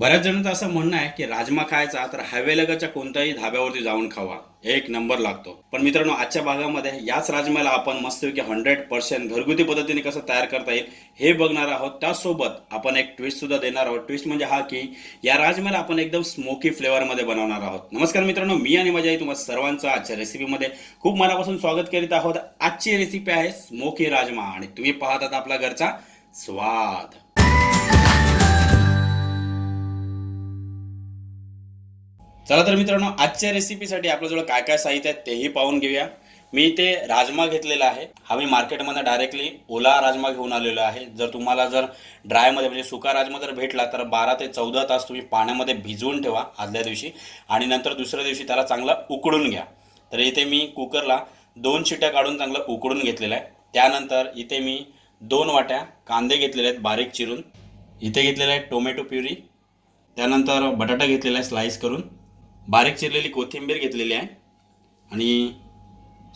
बऱ्याच जणांचं असं म्हणणं आहे की राजमा खायचा तर हायवेलगाच्या कोणत्याही धाब्यावरती जाऊन खावा. एक नंबर लागतो. पण मित्रांनो आजच्या भागामध्ये याच राजमाला आपण मस्तपैकी हंड्रेड पर्सेंट घरगुती पद्धतीने कसं तयार करता येईल हे बघणार आहोत. त्यासोबत आपण एक ट्विस्ट सुद्धा देणार आहोत. ट्विस्ट म्हणजे हा की या राजमाला आपण एकदम स्मोकी फ्लेवरमध्ये बनवणार आहोत. नमस्कार मित्रांनो मी आणि माझ्या आई तुम्हाला सर्वांचं आजच्या रेसिपीमध्ये खूप मनापासून स्वागत करीत आहोत. आजची रेसिपी आहे स्मोकी राजमा. आणि तुम्ही पाहत आहात आपला घरचा स्वाद. चला तर मित्रांनो आजच्या रेसिपीसाठी आपल्याजवळ काय काय साहित्य आहे तेही पाहून घेऊया. मी इथे राजमा घेतलेला आहे. हा मी मार्केटमध्ये डायरेक्टली ओला राजमा घेऊन आलेलो आहे. जर तुम्हाला जर ड्रायमध्ये म्हणजे सुका राजमा जर भेटला तर बारा ते चौदा तास तुम्ही पाण्यामध्ये भिजवून ठेवा आदल्या दिवशी. आणि नंतर दुसऱ्या दिवशी त्याला चांगला उकडून घ्या. तर इथे मी कुकरला दोन शिट्या काढून चांगलं उकडून घेतलेलं आहे. त्यानंतर इथे मी दोन वाट्या कांदे घेतलेले आहेत बारीक चिरून. इथे घेतलेलं आहे टोमॅटो प्युरी. त्यानंतर बटाटा घेतलेला आहे स्लाईस करून. बारीक चिरलेली कोथिंबीर घेतलेली आहे. आणि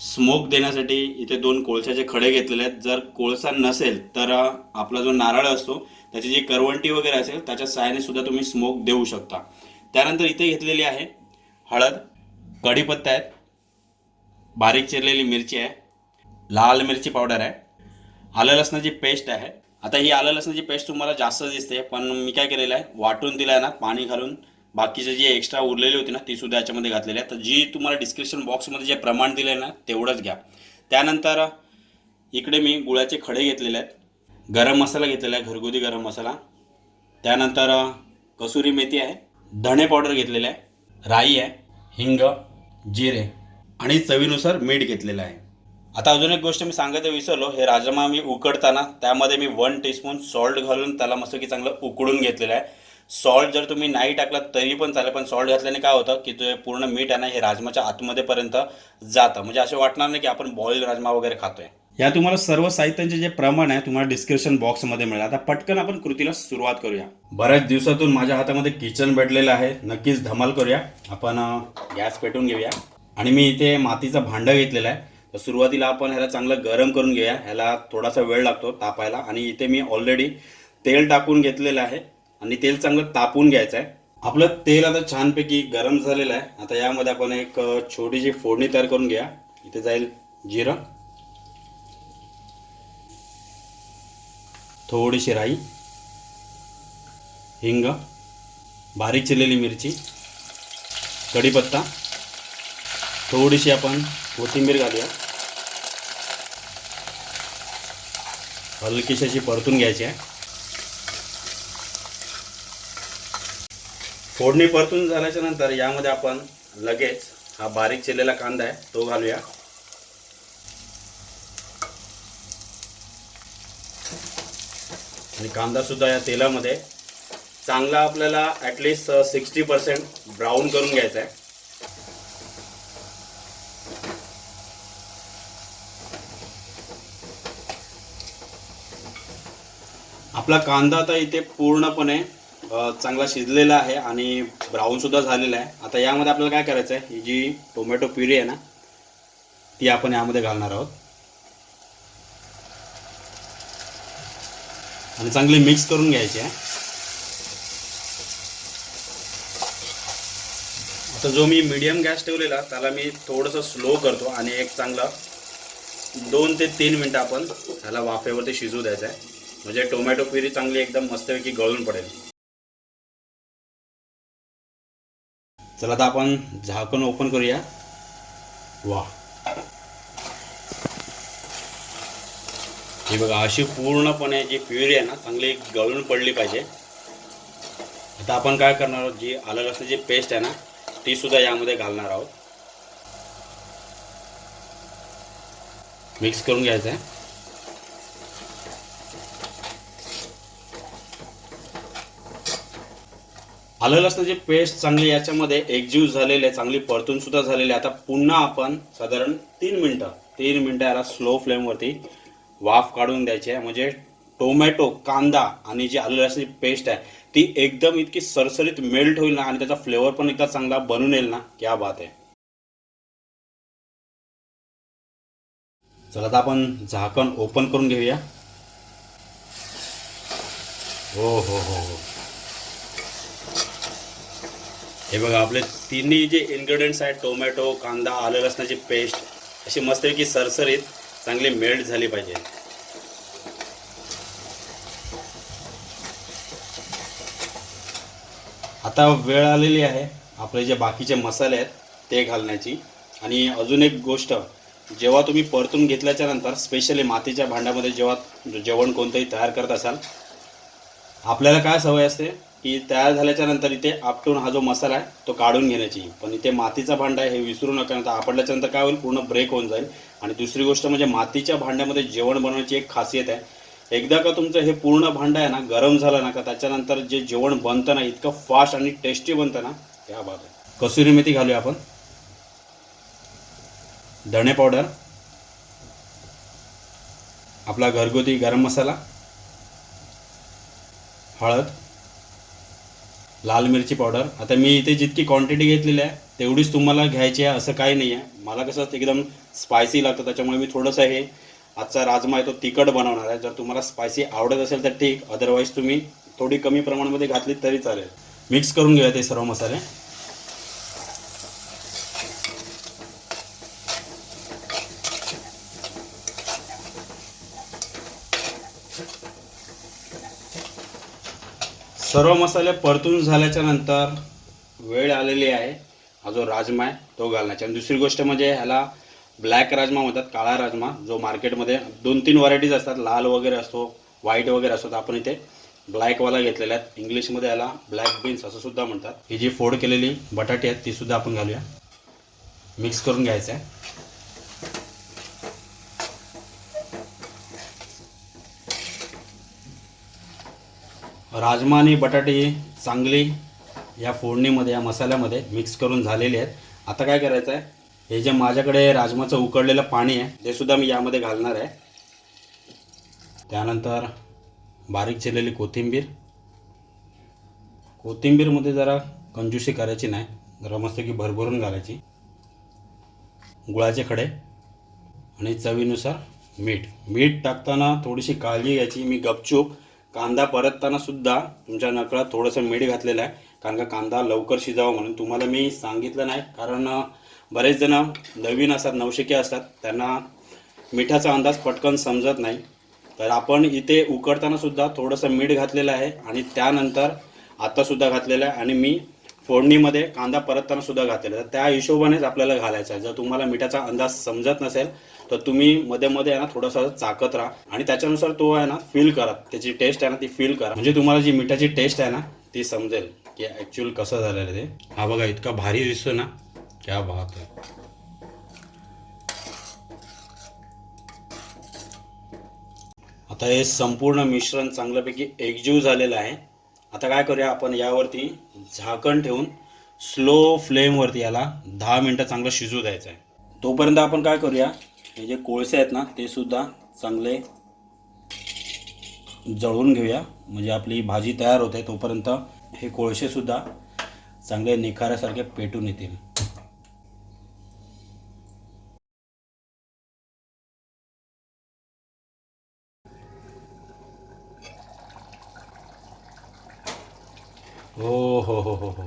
स्मोक देण्यासाठी इथे दोन कोळशाचे खडे घेतलेले आहेत. जर कोळसा नसेल तर आपला जो नारळ असतो त्याची जी करवंटी वगैरे असेल त्याच्या साहाय्याने सुद्धा तुम्ही स्मोक देऊ शकता. त्यानंतर इथे घेतलेली आहे हळद कढीपत्ता आहेत. बारीक चिरलेली मिरची आहे. लाल मिरची पावडर आहे. आलं लसणाची पेस्ट आहे. आता ही आलं लसणाची पेस्ट तुम्हाला जास्त दिसते पण मी काय केलेलं आहे वाटून दिलं आहे ना पाणी घालून. बाकीचे जे एक्स्ट्रा उरलेली होती ना ती सुद्धा याच्यामध्ये घातलेली आहे तर जी तुम्हाला डिस्क्रिप्शन बॉक्समध्ये जे प्रमाण दिलं आहे ना तेवढंच घ्या. त्यानंतर इकडे मी गुळाचे खडे घेतलेले आहेत. गरम मसाला घेतलेला आहे घरगुती गरम मसाला. त्यानंतर कसुरी मेथी आहे धणे पावडर घेतलेलं आहे राई आहे हिंग जिरे आणि चवीनुसार मीठ घेतलेलं आहे. आता अजून एक गोष्ट मी सांगायचं विसरलो. हे राजमा मी उकडताना त्यामध्ये मी वन टीस्पून सॉल्ट घालून त्याला मस्त की चांगलं उकडून घेतलेलं आहे. सॉल्ट जर तुम्ही नाही टाकलात तरी पण चालेल पण सॉल्ट घातल्याने काय होतं की ते पूर्ण मीठ आहे ना हे राजमाच्या आतमध्येपर्यंत जातं. म्हणजे असं वाटणार नाही की आपण बॉईल राजमा वगैरे खातोय. या तुम्हाला सर्व साहित्यांचे जे प्रमाण आहे तुम्हाला डिस्क्रिप्शन बॉक्समध्ये मिळेल. आता पटकन आपण कृतीला सुरुवात करूया. बऱ्याच दिवसातून माझ्या हातामध्ये किचन भेटलेलं आहे. नक्कीच धमाल करूया. आपण गॅस पेटवून घेऊया. आणि मी इथे मातीचं भांडं घेतलेलं आहे. तर सुरुवातीला आपण ह्याला चांगलं गरम करून घेऊया. ह्याला थोडासा वेळ लागतो तापायला. आणि इथे मी ऑलरेडी तेल टाकून घेतलेलं आहे. आणि तेल चांगलं तापून घ्यायचं आहे. आपलं तेल आता छानपैकी गरम झालेलं आहे. आता यामध्ये आपण एक छोटीशी फोडणी तयार करून घ्या. इथे जाईल जिरं. थोडीशी राई. हिंग. बारीक चिरलेली मिरची. कढीपत्ता. थोडीशी आपण कोथिंबीर घालूया. हलकीशी अशी परतून घ्यायची आहे. फोडणी परतून झाल्याच्यानंतर यामध्ये आपण लगेच हा बारीक चिरलेला कांदा आहे तो घालूया. आणि कांदा सुद्धा या तेलामध्ये चांगला आपल्याला ॲटलिस्ट सिक्स्टी पर्सेंट ब्राऊन करून घ्यायचा आहे. आपला कांदा आता इथे पूर्णपणे चांगला शिजलेला आहे आणि ब्राऊन सुद्धा झालेला आहे. आता यामध्ये आपल्याला काय करायचं आहे ही जी टोमॅटो प्युरी आहे ना ती आपण यामध्ये घालणार आहोत. आणि चांगली मिक्स करून घ्यायची आहे. आता जो मी मीडियम गॅस ठेवलेला त्याला मी थोडंसं स्लो करतो आणि एक चांगला दोन ते तीन मिनटं आपण ह्याला वाफेवरती शिजू द्यायचं आहे म्हणजे टोमॅटो प्युरी चांगली एकदम मस्तपैकी गळून पडेल. चला आता आपण झाकण ओपन करूया. वा. हे बघा अशी पूर्णपणे जी प्युरी आहे ना चांगली गळून पडली पाहिजे. आता आपण काय करणार आहोत जी आलं लसणाची पेस्ट आहे ना ती सुद्धा यामध्ये घालणार आहोत. मिक्स करून घ्यायचं आहे. आलं लसणाची पेस्ट चांगली याच्यामध्ये एकजीव झालेले आहे चांगली परतून सुद्धा झालेली आहे. आता पुन्हा आपण साधारण तीन मिनटं तीन मिनटं याला स्लो फ्लेमवरती वाफ काढून द्यायची आहे. म्हणजे टोमॅटो कांदा आणि जी आलं लसणाची पेस्ट आहे ती एकदम इतकी सरसरीत मेल्ट होईल ना आणि त्याचा फ्लेवर पण एकदा चांगला बनून येईल ना क्या बात आहे. चला आता आपण झाकण ओपन करून घेऊया. हो हो हो हो. हे बघा आपले तिन्ही जे इन्ग्रेडियंट्स आहेत टोमॅटो कांदा आलं लसणाची पेस्ट अशी मस्तपैकी सरसरीत चांगली मेल्ट झाली पाहिजे. आता वेळ आलेली आहे आपले जे बाकीचे मसाले आहेत ते घालण्याची. आणि अजून एक गोष्ट जेव्हा तुम्ही परतून घेतल्याच्या नंतर स्पेशली मातीच्या भांड्यामध्ये जेव्हा जेवण कोणतंही तयार करत असाल आपल्याला काय सवय असते? की तयार झाल्याच्यानंतर इथे आपटून हा जो मसाला आहे तो काढून घेण्याची. पण इथे मातीचा भांडा आहे हे विसरू नका नंतर आपटल्याच्या नंतर काय होईल पूर्ण ब्रेक होऊन जाईल. आणि दुसरी गोष्ट म्हणजे मातीच्या भांड्यामध्ये जेवण बनवण्याची एक खासियत आहे. एकदा का तुमचं हे पूर्ण भांडं आहे ना गरम झालं ना का त्याच्यानंतर जे जेवण बनतं ना इतकं फास्ट आणि टेस्टी बनतं ना त्या बाब आहे कसुरी मेथी घालूया आपण. धणे पावडर आपला घरगुती गरम मसाला. हळद. लाल मिरची पावडर. आता मी इथे जितकी क्वांटिटी घेतलेली आहे तेवढीच तुम्हाला घ्यायची आहे असं काही नाही आहे मला कसं एकदम स्पायसी लागतं त्याच्यामुळे मी थोडंसं हे आजचा राजमा आहे तो तिखट बनवणार आहे. जर तुम्हाला स्पायसी आवडत असेल तर ठीक अदरवाईज तुम्ही थोडी कमी प्रमाणामध्ये घातली तरी चालेल. मिक्स करून घेऊया ते सर्व मसाले. सर्व मसाले परतून झाल्याच्यानंतर वेळ आलेली आहे. हा जो राजमा आहे तो घालण्याचा. आणि दुसरी गोष्ट म्हणजे ह्याला ब्लॅक राजमा म्हणतात काळा राजमा जो मार्केटमध्ये दोन तीन व्हरायटीज असतात. लाल वगैरे असतो व्हाईट वगैरे असतो आपण इथे ब्लॅकवाला घेतलेला आहेत इंग्लिशमध्ये याला ब्लॅक बीन्स असं सुद्धा म्हणतात. ही जी फोड केलेली बटाटे आहेत ती सुद्धा आपण घालूया. मिक्स करून घ्यायचं आहे. राजमा आणि बटाटे चांगली या फोडणीमध्ये या मसाल्यामध्ये मिक्स करून झालेले आहेत. आता काय करायचं आहे हे जे माझ्याकडे राजमाचं उकळलेलं पाणी आहे ते सुद्धा मी यामध्ये घालणार आहे. त्यानंतर बारीक चिरलेली कोथिंबीर. कोथिंबीरमध्ये जरा कंजूशी करायची नाही जरा मस्त की भरभरून घालायची. गुळाचे खडे आणि चवीनुसार मीठ. मीठ टाकताना थोडीशी काळजी घ्यायची. मी गपचूप कांदा परतताना सुद्धा तुमच्या नकळात थोडंसं मीठ घातलेलं आहे. कारण का कांदा लवकर शिजावा म्हणून तुम्हाला मी सांगितलं नाही. कारण बरेच जण नवीन असतात नवशिके असतात. त्यांना मिठाचा अंदाज पटकन समजत नाही. तर आपण इथे उकडताना सुद्धा थोडंसं मीठ घातलेलं आहे आणि त्यानंतर आत्तासुद्धा घातलेलं आहे आणि मी फोडणीमध्ये कांदा परतताना सुद्धा घातलेला तर त्या हिशोबानेच आपल्याला घालायचा आहे. जर तुम्हाला मिठाचा अंदाज समजत नसेल तर तुम्ही मध्ये मध्ये आहे ना थोडासा चाकत राहा. आणि त्याच्यानुसार तो आहे ना फील करा. त्याची टेस्ट आहे ना ती फील करा. म्हणजे तुम्हाला जी मिठाची टेस्ट आहे ना ती समजेल की ॲक्च्युअल कसं झालेलं आहे ते. हा बघा इतका भारी दिसतो ना. क्या बात आहे. आता हे संपूर्ण मिश्रण चांगल्यापैकी एकजीव झालेलं आहे. आता काय करूया आपण यावरती झाकण ठेवून स्लो फ्लेमवरती याला दहा मिनटं चांगलं शिजू द्यायचं आहे. तोपर्यंत आपण काय करूया हे जे कोळसे आहेत ना ते सुद्धा चांगले जळून घेऊया. म्हणजे आपली भाजी तयार होते तोपर्यंत हे कोळसेसुद्धा चांगले निखाऱ्यासारखे पेटून येतील. हो हो हो हो हो.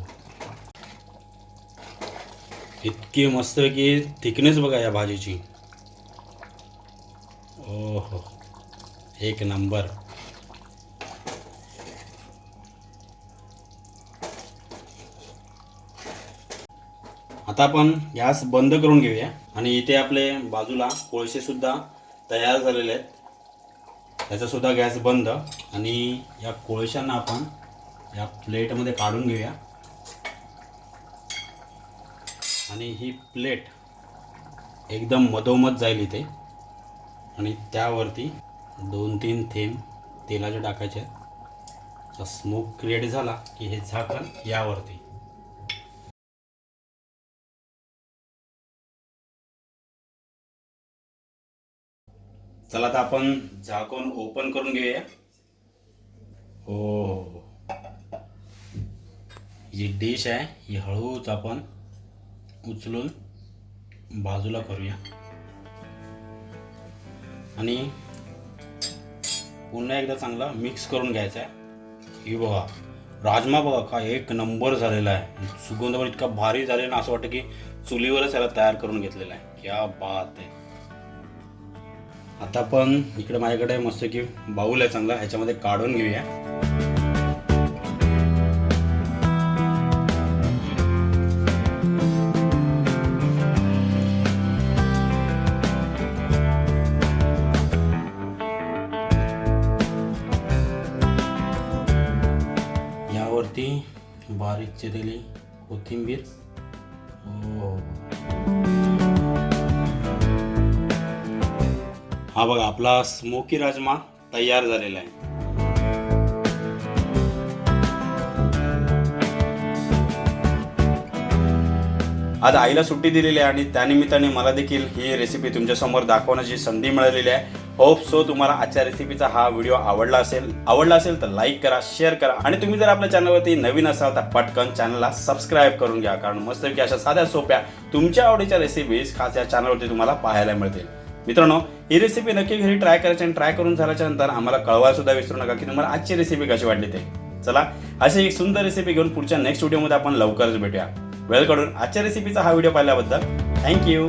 इतकी मस्त की थिकनेस बघा या भाजीची. ओ हो. एक नंबर. आता आपण गॅस बंद करून घेऊया. आणि इथे आपले बाजूला कोळसे सुद्धा तयार झालेले आहेत. त्याचा सुद्धा गॅस बंद. आणि या कोळशांना आपण या प्लेटमध्ये काढून घेऊया. आणि ही प्लेट एकदम मधोमध जाईल इथे. आणि त्यावरती दोन तीन थेंब तेलाचे टाकायचे स्मोक क्रिएट झाला की हे झाकण यावरती. चला आता आपण झाकण ओपन करून घेऊया. हो. हो, हो. जी डिश आहे ही हळूच आपण उचलून बाजूला करूया. आणि पुन्हा एकदा चांगला मिक्स करून घ्यायचा आहे. ही बघा राजमा बघा का एक नंबर झालेला आहे. सुगंध पण इतका भारी झालेला ना असं वाटतं की चुलीवरच याला तयार करून घेतलेला आहे. क्या बात आहे. आता पण इकडे माझ्याकडे मस्त की बाऊल आहे चांगला ह्याच्यामध्ये काढून घेऊया. बारीक चिरेली कोथिंबीर. हो. हा. बघा आपला स्मोकी राजमा तयार झालेला आहे. आज आईला सुट्टी दिलेली आहे आणि त्यानिमित्ताने मला देखील ही रेसिपी तुमच्यासमोर दाखवण्याची संधी मिळालेली आहे. होप सो तुम्हाला आजच्या रेसिपीचा हा व्हिडिओ आवडला असेल. आवडला असेल तर लाईक करा शेअर करा. आणि तुम्ही जर आपल्या चॅनलवरती नवीन असाल तर पटकन चॅनलला सबस्क्राईब करून घ्या. कारण मस्तपैकी अशा साध्या सोप्या तुमच्या आवडीच्या रेसिपीज खास या चॅनलवरती तुम्हाला पाहायला मिळतील. मित्रांनो ही रेसिपी नक्की घरी ट्राय करायची आणि ट्राय करून झाल्याच्यानंतर आम्हाला कळवायला सुद्धा विसरू नका की तुम्हाला आजची रेसिपी कशी वाटली ते. चला अशी एक सुंदर रेसिपी घेऊन पुढच्या नेक्स्ट व्हिडिओमध्ये आपण लवकरच भेटूया. वेळ काढून आजच्या रेसिपीचा हा व्हिडिओ पाहिल्याबद्दल थँक्यू